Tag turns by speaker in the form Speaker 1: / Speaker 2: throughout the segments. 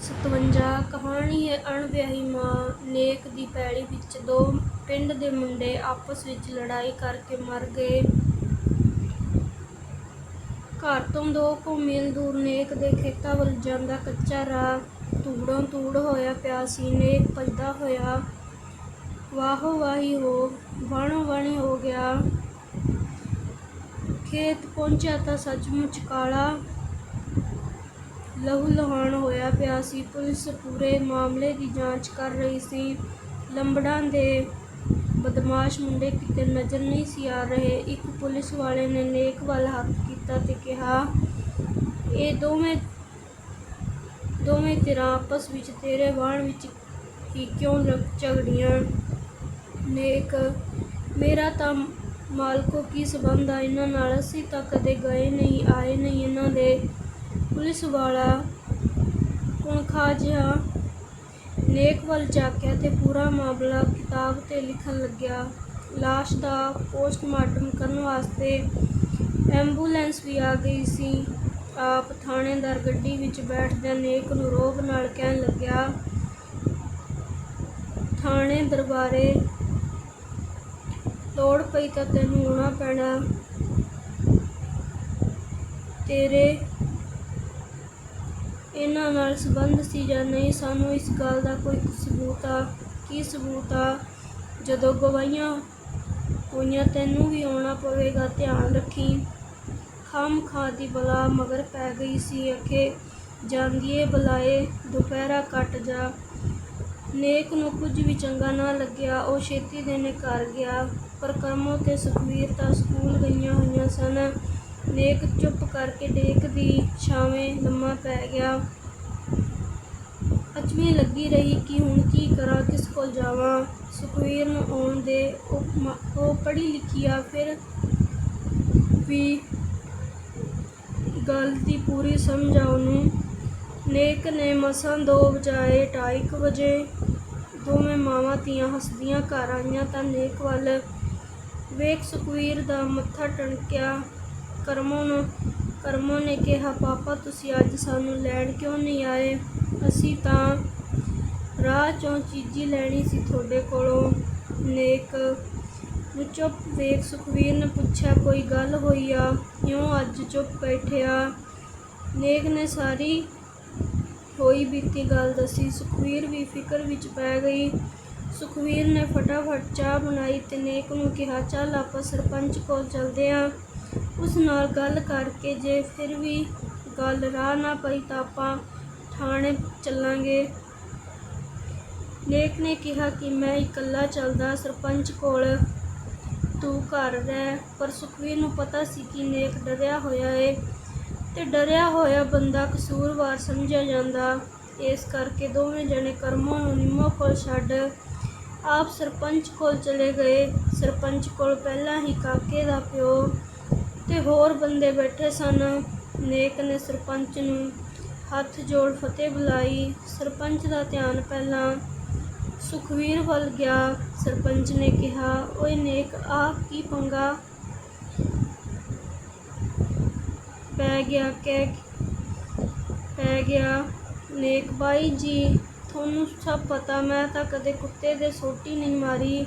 Speaker 1: 57 ਕਹਾਣੀ ਹੈ, ਅਣਵਿਆਹੀ ਮਾਂ ਨੇਕ ਦੀ ਪੈਲੀ ਵਿੱਚ ਦੋ ਪਿੰਡ ਦੇ ਮੁੰਡੇ ਆਪਸ ਵਿੱਚ ਲੜਾਈ ਕਰਕੇ ਮਰ ਗਏ। ਘਰ ਤੋਂ ਦੋ ਕੁ ਮੀਲ ਦੂਰ ਨੇਕ ਦੇ ਖੇਤਾਂ ਵੱਲ ਜਾਂਦਾ ਕੱਚਾ ਰਾਹ, ਧੂੜੋਂ ਧੂੜ ਹੋਇਆ ਪਿਆ ਸੀ, ਨੇਕ ਭੱਜਦਾ ਹੋਇਆ ਵਾਹੋ ਵਾਹੀ ਹੋ ਵਾਣੋ ਵਾਣੀ ਹੋ ਗਿਆ। ਖੇਤ ਪਹੁੰਚਿਆ ਤਾਂ ਸੱਚਮੁੱਚ ਕਾਲਾ ਲਹੂ ਲੁਹਾਨ ਹੋਇਆ ਪਿਆ ਸੀ। ਪੁਲਿਸ ਪੂਰੇ ਮਾਮਲੇ ਦੀ ਜਾਂਚ ਕਰ ਰਹੀ ਸੀ। ਲੰਬੜਾਂ ਦੇ ਬਦਮਾਸ਼ ਮੁੰਡੇ ਕਿਤੇ ਨਜ਼ਰ ਨਹੀਂ ਸੀ ਆ ਰਹੇ। ਇੱਕ ਪੁਲਿਸ ਵਾਲੇ ਨੇ ਨੇਕ ਵੱਲ ਹੱਥ ਕੀਤਾ ਤੇ ਕਿਹਾ, ਇਹ ਦੋਵੇਂ ਦੋਵੇਂ ਤੇਰਾ ਆਪਸ ਵਿੱਚ ਤੇਰੇ ਵਾਣ ਵਿੱਚ ਹੀ ਕਿਉਂ ਲੱਗ ਝਗੜੀਆਂ? ਨੇਕ, ਮੇਰਾ ਤਾਂ ਮਾਲਕੋ ਕੀ ਸਬੰਧ ਆ? ਇਹਨਾਂ ਨਾਲ ਅਸੀਂ ਤਾਂ ਕਦੇ ਗਏ ਨਹੀਂ, ਆਏ ਨਹੀਂ, ਇਹਨਾਂ ਪੁਲਿਸ ਵਾਲਾ ਹੁਣ ਜਿਹਾ ਨੇਕ ਵੱਲ ਝਾਕਿਆ ਤੇ ਪੂਰਾ ਮਾਮਲਾ ਕਿਤਾਬ ਤੇ ਲਿਖਣ ਲੱਗਿਆ। ਲਾਸ਼ ਦਾ ਪੋਸਟਮਾਰਟਮ ਕਰਨ ਵਾਸਤੇ ਐਂਬੂਲੈਂਸ ਵੀ ਆ ਗਈ ਸੀ। ਆਪ ਥਾਣੇਦਾਰ ਗੱਡੀ ਵਿੱਚ ਬੈਠਦਿਆਂ ਨੇਕ ਨੂੰ ਰੋਬ ਨਾਲ ਕਹਿਣ ਲੱਗਿਆ, ਥਾਣੇ ਦਰਬਾਰੇ ਲੋੜ ਪਈ ਤਾਂ ਤੈਨੂੰ ਆਉਣਾ ਪੈਣਾ। ਤੇਰੇ ਇਹਨਾਂ ਨਾਲ ਸੰਬੰਧ ਸੀ ਜਾਂ ਨਹੀਂ, ਸਾਨੂੰ ਇਸ ਗੱਲ ਦਾ ਕੋਈ ਸਬੂਤ ਆ, ਕੀ ਸਬੂਤ ਆ? ਜਦੋਂ ਗਵਾਹੀਆਂ ਹੋਈਆਂ, ਤੈਨੂੰ ਵੀ ਆਉਣਾ ਪਵੇਗਾ, ਧਿਆਨ ਰੱਖੀ। ਖਾਮ ਖਾ ਦੀ ਬਲਾ ਮਗਰ ਪੈ ਗਈ ਸੀ, ਅਖੇ ਜਾਂਦੀਏ ਬੁਲਾਏ, ਦੁਪਹਿਰਾ ਕੱਟ ਜਾ। ਨੇਕ ਨੂੰ ਕੁਝ ਵੀ ਚੰਗਾ ਨਾ ਲੱਗਿਆ, ਉਹ ਛੇਤੀ ਦੇ ਨੇ ਘਰ ਗਿਆ, ਪਰ ਕਰਮੋਂ ਤੇ ਸੁਖਵੀਰ ਤਾਂ ਸਕੂਲ ਗਈਆਂ ਹੋਈਆਂ ਸਨ। ਨੇਕ ਚੁੱਪ ਕਰਕੇ ਡੇਕਦੀ ਛਾਵੇਂ ਲੰਮਾ ਪੈ ਗਿਆ। ਅਚਮੀ ਲੱਗੀ ਰਹੀ ਕਿ ਹੁਣ ਕੀ ਕਰਾਂ, ਕਿਸ ਕੋਲ ਜਾਵਾਂ। ਸੁਖਵੀਰ ਨੂੰ ਆਉਣ ਦੇ ਉਹ ਪੜ੍ਹੀ ਲਿਖੀ ਆ, ਫਿਰ ਵੀ ਗੱਲ ਦੀ ਪੂਰੀ ਸਮਝ ਆ ਉਹਨੂੰ। ਨੇਕ ਨੇ ਮਸਾਂ ਦੋ ਵਜਾਏ ਢਾਈ ਵਜੇ। ਦੋਵੇਂ ਮਾਵਾਂ ਧੀਆਂ ਹੱਸਦੀਆਂ ਘਰ ਆਈਆਂ ਤਾਂ ਨੇਕ ਵੱਲ ਵੇਖ ਸੁਖਵੀਰ ਦਾ ਮੱਥਾ ਟਣਕਿਆ। ਕਰਮੋਂ ਨੂੰ, ਕਰਮੋਂ ਨੇ ਕਿਹਾ, ਪਾਪਾ, ਤੁਸੀਂ ਅੱਜ ਸਾਨੂੰ ਲੈਣ ਕਿਉਂ ਨਹੀਂ ਆਏ? ਅਸੀਂ ਤਾਂ ਰਾਹ ਚੋਂ ਚੀਜ਼ੀ ਲੈਣੀ ਸੀ ਤੁਹਾਡੇ ਕੋਲੋਂ। ਨੇਕ ਨੂੰ ਚੁੱਪ ਵੇਖ ਸੁਖਵੀਰ ਨੇ ਪੁੱਛਿਆ, ਕੋਈ ਗੱਲ ਹੋਈ ਆ? ਕਿਉਂ ਅੱਜ ਚੁੱਪ ਬੈਠਿਆ ਨੇਕ ਨੇ ਸਾਰੀ ਹੋਈ ਬੀਤੀ ਗੱਲ ਦੱਸੀ। ਸੁਖਵੀਰ ਵੀ ਫਿਕਰ ਵਿੱਚ ਪੈ ਗਈ। ਸੁਖਵੀਰ ਨੇ ਫਟਾਫਟ ਚਾਹ ਬਣਾਈ ਤੇ ਨੇਕ ਨੂੰ ਕਿਹਾ, ਚੱਲ ਆਪਾਂ ਸਰਪੰਚ ਕੋਲ ਚਲਦੇ ਆਂ। ਉਸ ਨਾਲ ਗੱਲ ਕਰਕੇ ਜੇ ਫਿਰ ਵੀ ਗੱਲ ਰਾਹ ਨਾ ਪਈ ਤਾਂ ਆਪਾਂ ਥਾਣੇ ਚੱਲਾਂਗੇ। ਨੇਕ ਨੇ ਕਿਹਾ ਕਿ ਮੈਂ ਇਕੱਲਾ ਚੱਲਦਾ ਸਰਪੰਚ ਕੋਲ। ਤੂੰ ਘਰ ਰਹਿ, ਪਰ ਸੁਖਵੀਰ ਨੂੰ ਪਤਾ ਸੀ ਕਿ ਨੇਕ ਡਰਿਆ ਹੋਇਆ ਏ ਤੇ ਡਰਿਆ ਹੋਇਆ ਬੰਦਾ ਕਸੂਰਵਾਰ ਸਮਝਿਆ ਜਾਂਦਾ। ਇਸ ਕਰਕੇ ਦੋਵੇਂ ਜਣੇ ਕਰਮੋਂ ਨੂੰ ਨਿੰਮੋ ਕੋਲ ਛੱਡ ਆਪ ਸਰਪੰਚ ਕੋਲ ਚਲੇ ਗਏ। ਸਰਪੰਚ ਕੋਲ ਪਹਿਲਾਂ ਹੀ ਕਾਕੇ ਦਾ ਪਿਓ ਹੋਰ ਬੰਦੇ ਬੈਠੇ ਸਨ। ਨੇਕ ਨੇ ਸਰਪੰਚ ਨੂੰ ਹੱਥ ਜੋੜ ਫਤਿਹ ਬੁਲਾਈ। ਸਰਪੰਚ ਦਾ ਧਿਆਨ ਪਹਿਲਾਂ ਸੁਖਵੀਰ ਵੱਲ ਗਿਆ। ਸਰਪੰਚ ਨੇ ਕਿਹਾ, ਓਏ ਨੇਕ ਆ ਕੀ ਪੰਗਾ ਪੈ ਗਿਆ, ਕਹਿ ਪੈ ਗਿਆ? ਨੇਕ ਬਾਈ ਜੀ, ਤੁਹਾਨੂੰ ਸਭ ਪਤਾ, ਮੈਂ ਤਾਂ ਕਦੇ ਕੁੱਤੇ ਦੇ ਸੋਟੀ ਨਹੀਂ ਮਾਰੀ,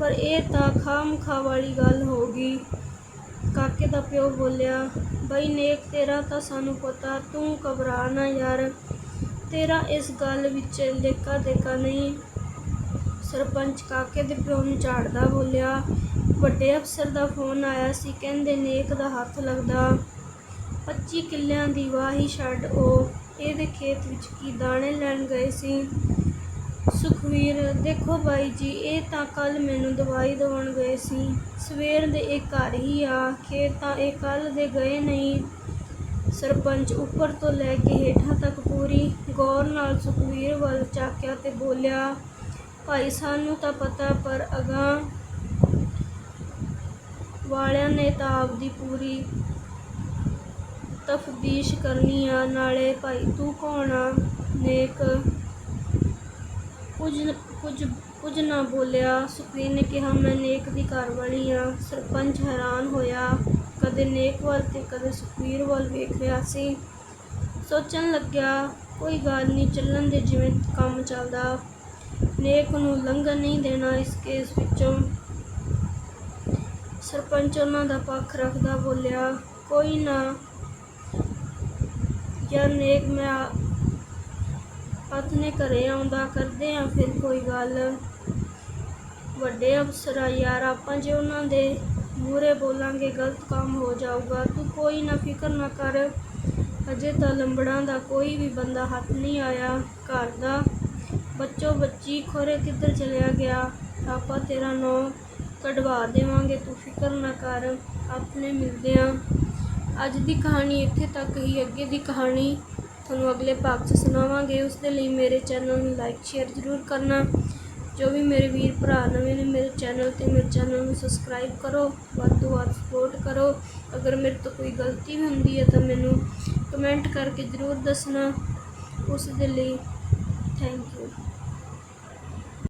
Speaker 1: ਪਰ ਇਹ ਤਾਂ ਖਾਮਖਾ ਵਾਲੀ ਗੱਲ ਹੋ ਗਈ। ਕਾਕੇ ਦਾ ਪਿਓ ਬੋਲਿਆ, ਬਈ ਨੇਕ ਤੇਰਾ ਤਾਂ ਸਾਨੂੰ ਪਤਾ, ਤੂੰ ਘਬਰਾ ਨਾ ਯਾਰ। ਤੇਰਾ ਇਸ ਗੱਲ ਵਿੱਚ ਲੇਕਾ ਦੇਕਾ ਨਹੀਂ। ਸਰਪੰਚ ਕਾਕੇ ਦੇ ਪਿਓ ਨੂੰ ਝਾੜਦਾ ਬੋਲਿਆ, ਵੱਡੇ ਅਫਸਰ ਦਾ ਫੋਨ ਆਇਆ ਸੀ, ਕਹਿੰਦੇ ਨੇਕ ਦਾ ਹੱਥ ਲੱਗਦਾ। 25 ਕਿੱਲਿਆਂ ਦੀ ਵਾਹੀ ਛੱਡ ਉਹ, ਇਹਦੇ ਖੇਤ ਵਿੱਚ ਕੀ ਦਾਣੇ ਲੈਣ ਗਏ ਸੀ? ਸੁਖਵੀਰ, ਦੇਖੋ ਬਾਈ ਜੀ, ਇਹ ਤਾਂ ਕੱਲ ਮੈਨੂੰ ਦਵਾਈ ਦਵਾਉਣ ਗਏ ਸੀ। ਸਵੇਰ ਦੇ ਇਹ ਘਰ ਹੀ ਆ ਕੇ ਤਾਂ ਇਹ ਕੱਲ ਦੇ ਗਏ ਨਹੀਂ। ਸਰਪੰਚ ਉੱਪਰ ਤੋਂ ਲੈ ਕੇ ਹੇਠਾਂ ਤੱਕ ਪੂਰੀ ਗੌਰ ਨਾਲ ਸੁਖਵੀਰ ਵੱਲ ਚਾਕਿਆ ਤੇ ਬੋਲਿਆ, ਭਾਈ, ਸਾਨੂੰ ਤਾਂ ਪਤਾ, ਪਰ ਅਗਾਂਹ ਵਾਲਿਆਂ ਨੇ ਤਾਂ ਆਪਦੀ ਪੂਰੀ ਤਫਦੀਸ਼ ਕਰਨੀ ਆ। ਨਾਲੇ ਭਾਈ, ਤੂੰ ਕੌਣ ਆ? ਨੇਕ ਕੁਝ ਕੁਝ ਕੁਝ ਨਾ ਬੋਲਿਆ। ਸੁਖਬੀਰ ਨੇ ਕਿਹਾ, ਮੈਂ ਨੇਕ ਦੀ ਘਰ ਵਾਲੀ ਹਾਂ। ਸਰਪੰਚ ਹੈਰਾਨ ਹੋਇਆ। ਕਦੇ ਨੇਕ ਵੱਲ ਤੇ ਕਦੇ ਸੁਖਬੀਰ ਵੱਲ ਵੇਖ ਰਿਹਾ ਸੀ। ਸੋਚਣ ਲੱਗਿਆ, ਕੋਈ ਗੱਲ ਨਹੀਂ, ਚੱਲਣ ਦੇ ਜਿਵੇਂ ਕੰਮ ਚੱਲਦਾ। ਨੇਕ ਨੂੰ ਲੰਘਣ ਨਹੀਂ ਦੇਣਾ ਇਸ ਕੇਸ ਵਿੱਚੋਂ। ਸਰਪੰਚ ਉਹਨਾਂ ਦਾ ਪੱਖ ਰੱਖਦਾ ਬੋਲਿਆ, ਕੋਈ ਨਾ। ਯਾਰ ਨੇਕ ਮੈਂ ਆ- ਹੱਥ ਨੇ ਘਰੇ ਆਉਂਦਾ ਕਰਦੇ ਆ, ਫਿਰ ਕੋਈ ਗੱਲ। ਵੱਡੇ ਅਫਸਰ ਆ ਯਾਰ, ਆਪਾਂ ਜੇ ਉਹਨਾਂ ਦੇ ਮੂਹਰੇ ਬੋਲਾਂਗੇ, ਗਲਤ ਕੰਮ ਹੋ ਜਾਊਗਾ। ਤੂੰ ਕੋਈ ਨਾ ਫਿਕਰ ਨਾ ਕਰ, ਅਜੇ ਤਾਂ ਲੰਬੜਾਂ ਦਾ ਕੋਈ ਵੀ ਬੰਦਾ ਹੱਥ ਨਹੀਂ ਆਇਆ ਘਰ ਦਾ। ਬੱਚੋ ਬੱਚੀ, ਖੋਰੇ ਕਿੱਧਰ ਚਲਿਆ ਗਿਆ? ਆਪਾਂ ਤੇਰਾ ਨਾਂ ਕਢਵਾ ਦੇਵਾਂਗੇ, ਤੂੰ ਫਿਕਰ ਨਾ ਕਰ, ਆਪਣੇ ਮਿਲਦੇ ਆ। ਅੱਜ ਦੀ ਕਹਾਣੀ ਇੱਥੇ ਤੱਕ ਹੀ, ਅੱਗੇ ਦੀ ਕਹਾਣੀ। ਤੁਹਾਨੂੰ ਅਗਲੇ ਭਾਗ 'ਚ ਸੁਣਾਵਾਂਗੇ। ਉਸ ਦੇ ਲਈ ਮੇਰੇ ਚੈਨਲ ਨੂੰ ਲਾਈਕ ਸ਼ੇਅਰ ਜ਼ਰੂਰ ਕਰਨਾ। ਜੋ ਵੀ ਮੇਰੇ ਵੀਰ ਭਰਾ ਨਵੇਂ ਨੇ ਮੇਰੇ ਚੈਨਲ ਤੇ, ਮੇਰੇ ਚੈਨਲ ਨੂੰ ਸਬਸਕ੍ਰਾਈਬ ਕਰੋ। ਵੱਧ ਤੋਂ ਵੱਧ ਸਪੋਰਟ ਕਰੋ। ਅਗਰ ਮੇਰੇ ਤੋਂ ਕੋਈ ਗਲਤੀ ਹੁੰਦੀ ਹੈ ਤਾਂ ਮੈਨੂੰ ਕਮੈਂਟ ਕਰਕੇ ਜ਼ਰੂਰ ਦੱਸਣਾ। ਉਸ ਦੇ ਲਈ ਥੈਂਕ ਯੂ